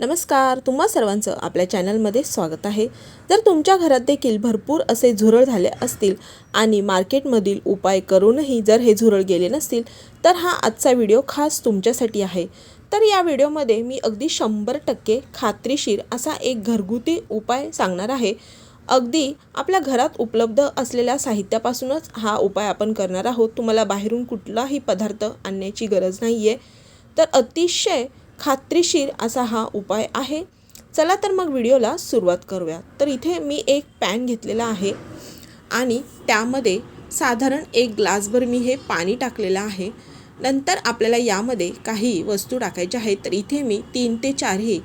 नमस्कार तुम्हा सर्वांचं आपल्या चॅनलमध्ये स्वागत आहे. जर तुमच्या घरात देखील भरपूर असे झुरळ झाले असतील आणि मार्केटमधील उपाय करूनही जर हे झुरळ गेले नसतील तर हा आजचा व्हिडिओ खास तुमच्यासाठी आहे. तर या व्हिडिओमध्ये मी अगदी शंभर टक्के खात्रीशीर असा एक घरगुती उपाय सांगणार आहे. अगदी आपल्या घरात उपलब्ध असलेल्या साहित्यापासूनच हा उपाय आपण करणार आहोत. तुम्हाला बाहेरून कुठलाही पदार्थ आणण्याची गरज नाही आहे तर अतिशय खात्रीशीर असा हा उपाय आहे. चला तर मग व्हिडिओला सुरुवात करूया. तर इथे मी एक पॅन घेतलेला आहे आणि त्यामध्ये साधारण एक ग्लासभर मी हे पाणी टाकलेलं आहे. नंतर आपल्याला यामध्ये काही वस्तू टाकायच्या आहेत. तर इथे मी तीन ते चारही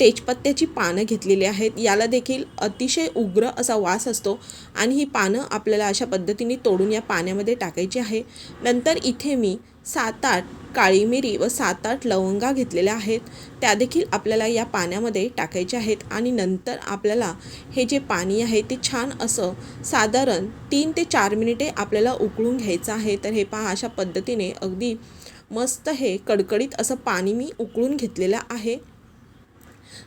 तेजपत्त्याची पानं घेतलेली आहेत. याला देखील अतिशय उग्र असा वास असतो आणि ही पानं आपल्याला अशा पद्धतीने तोडून या पाण्यामध्ये टाकायची आहे. नंतर इथे मी सात आठ काळी मिरी व सात आठ लवंगा घेतलेल्या आहेत. त्या देखील आपल्याला या पाण्यामध्ये टाकायच्या आहेत आणि नंतर आपल्याला हे जे पाणी आहे ते छान असं साधारण तीन ते चार मिनिटे आपल्याला उकळून घ्यायचं आहे. तर हे पहा अशा पद्धतीने अगदी मस्त हे कडकडीत असं पाणी मी उकळून घेतलेलं आहे.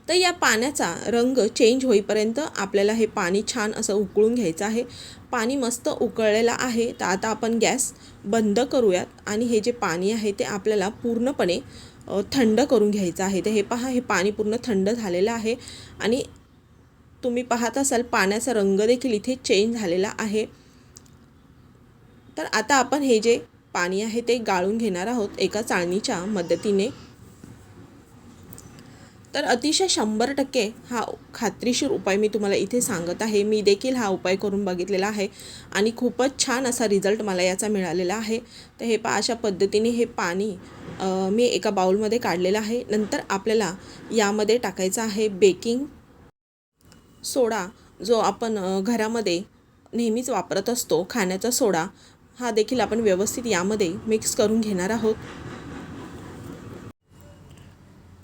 तर या पाण्याचा रंग चेंज होईपर्यंत आपल्याला हे पाणी छान असं उकळून घ्यायचं आहे. पाणी मस्त उकळलेलं आहे. तर आता आपण गॅस बंद करूयात आणि हे जे पाणी आहे ते आपल्याला पूर्णपणे थंड करून घ्यायचं आहे. तर हे पहा हे पाणी पूर्ण थंड झालेलं आहे आणि तुम्ही पाहत असाल पाण्याचा रंग देखील इथे चेंज झालेला आहे. तर आता आपण हे जे पाणी आहे ते गाळून घेणार आहोत एका चाळणीच्या मदतीने. तर अतिशय शंभर टक्के हा खात्रीशीर उपाय मी तुम्हाला इथे सांगत आहे. मी देखील हा उपाय करून बघितलेला आहे आणि खूपच छान असा रिझल्ट मला याचा मिळालेला आहे. तर हे पा अशा पद्धतीने हे पाणी मी एका बाउलमध्ये काढलेलं आहे. नंतर आपल्याला यामध्ये टाकायचं आहे बेकिंग सोडा जो आपण घरामध्ये नेहमीच वापरत असतो खाण्याचा सोडा. हा देखील आपण व्यवस्थित यामध्ये मिक्स करून घेणार आहोत.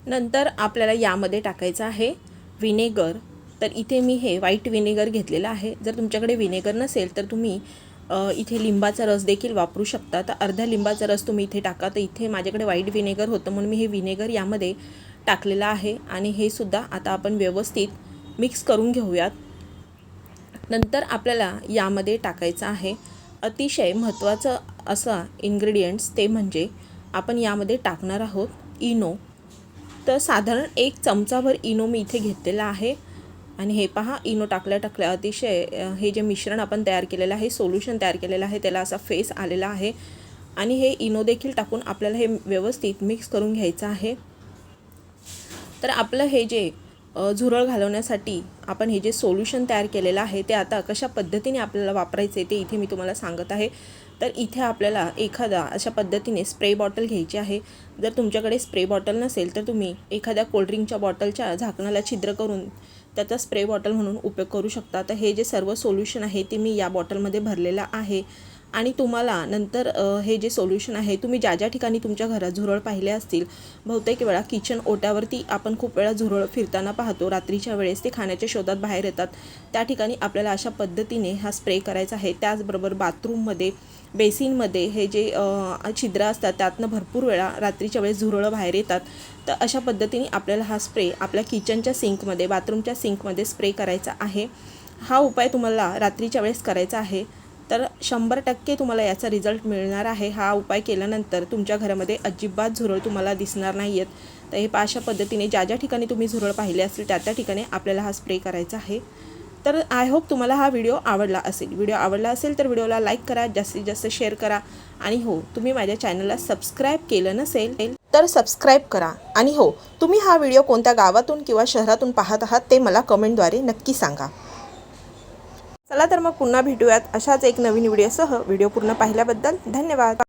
नंतर आपल्याला यामध्ये टाकायचं आहे विनेगर. तर इथे मी हे व्हाईट विनेगर घेतलेलं आहे. जर तुमच्याकडे विनेगर नसेल तर तुम्ही इथे लिंबाचा रस देखील वापरू शकता. तर अर्धा लिंबाचा रस तुम्ही इथे टाका. तर इथे माझ्याकडे व्हाईट विनेगर होतं म्हणून मी हे विनेगर यामध्ये टाकलेलं आहे. आणि हे सुद्धा आता आपण व्यवस्थित मिक्स करून घेऊयात. नंतर आपल्याला यामध्ये टाकायचं आहे अतिशय महत्त्वाचं असं इन्ग्रेडियंट्स ते म्हणजे आपण यामध्ये टाकणार आहोत इनो. तर साधारण एक चमचाभर इनो मी इथे घेतलेला आहे. आणि हे पहा इनो टाकल्या टाकल्या अतिशय हे जे मिश्रण आपण तयार केलेलं आहे सोल्युशन तयार केलेलं आहे त्याला असा फेस आलेला आहे. आणि हे इनो देखील टाकून आपल्याला हे व्यवस्थित मिक्स करून घ्यायचं आहे. तर आपलं हे जे झुरळ घालवण्यासाठी आपण हे जे सोल्युशन तयार केलेलं आहे ते आता कशा पद्धतीने आपल्याला वापरायचे ते इथे मी तुम्हाला सांगत आहे. तर इथे आपल्याला एखादा अशा पद्धतीने स्प्रे बॉटल घ्यायची आहे. जर तुमच्याकडे स्प्रे बॉटल नसेल तर तुम्ही एखाद्या कोल्ड्रिंकच्या बॉटलच्या झाकणाला छिद्र करून त्याचा स्प्रे बॉटल म्हणून उपयोग करू शकता. तर हे जे सर्व सोल्युशन आहे ते मी या बॉटलमध्ये भरलेलं आहे. आणि तुम्हाला नंतर हे जे सोल्युशन आहे तुम्ही ज्या ज्या ठिकाणी तुमच्या घरात झुरळ पाहिले असतील बहुतेक वेळा किचन ओट्यावरती आपण खूप वेळा झुरळ फिरताना पाहतो. रात्रीच्या वेळेस ते खाण्याच्या शोधात बाहेर येतात. त्या ठिकाणी आपल्याला अशा पद्धतीने हा स्प्रे करायचा आहे. त्याचबरोबर बाथरूममध्ये बेसिनमध्ये हे जे छिद्र असतात त्यातनं भरपूर वेळा रात्रीच्या वेळेस झुरळं बाहेर येतात. तर अशा पद्धतीने आपल्याला हा स्प्रे आपल्या किचनच्या सिंकमध्ये बाथरूमच्या सिंकमध्ये स्प्रे करायचा आहे. हा उपाय तुम्हाला रात्रीच्या वेळेस करायचा आहे. तर शंभर टक्के तुम्हाला याचा रिझल्ट मिळणार आहे. हा उपाय केल्यानंतर तुमच्या घरामध्ये अजिबात झुरळ तुम्हाला दिसणार नाही आहेत तर हे पाशा पद्धतीने ज्या ज्या ठिकाणी तुम्ही झुरळ पाहिले असतील त्या त्या ठिकाणी आपल्याला हा स्प्रे करायचा आहे. तर आय होप तुम्हाला हा व्हिडिओ आवडला असेल. व्हिडिओ आवडला असेल तर व्हिडिओला लाईक करा जास्तीत जास्त शेअर करा. आणि हो तुम्ही माझ्या चॅनलला सबस्क्राईब केलं नसेल तर सबस्क्राईब करा. आणि हो तुम्ही हा व्हिडिओ कोणत्या गावातून किंवा शहरातून पाहत आहात ते मला कमेंटद्वारे नक्की सांगा. चला तर मग पुन्हा भेटूयात अशाच एक नवीन व्हिडिओसह. व्हिडिओ पूर्ण पाहिल्याबद्दल धन्यवाद.